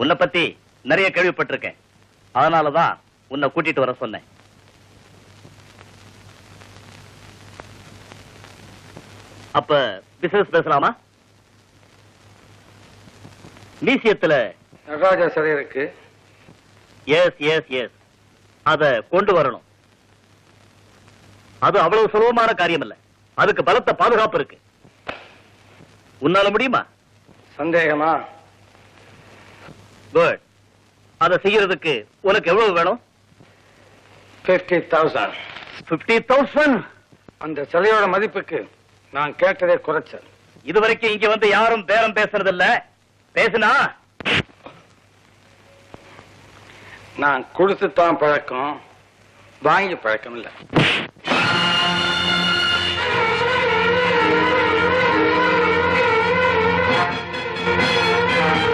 உன்னை பத்தி நிறைய கேள்விப்பட்டிருக்கேன். அதனாலதான் உன்னை கூட்டிட்டு வர சொன்னேன். அப்ப பிசினஸ் பேசலாமா? மியூசியத்துல நடராஜா சிலை இருக்கு. எஸ் எஸ் எஸ் அத கொண்டு வரணும். அது அவ்வளவு சுலபமான காரியம் இல்ல அதுக்கு பலத்த பாதுகாப்பு இருக்கு. உன்னால முடியுமா? சந்தேகமா? குட் அதை செய்யறதுக்கு உனக்கு எவ்வளவு வேணும்? பிப்டி தௌசண்ட் பிப்டி தௌசண்ட் அந்த சிலையோட மதிப்புக்கு நான் கேட்டதே குறைச்சல். இதுவரைக்கும் இங்க வந்து யாரும் பேரம் பேசுறது இல்ல பேசுனா? நான் கொடுத்து தான் பழக்கம் வாங்கி பழக்கம் இல்லை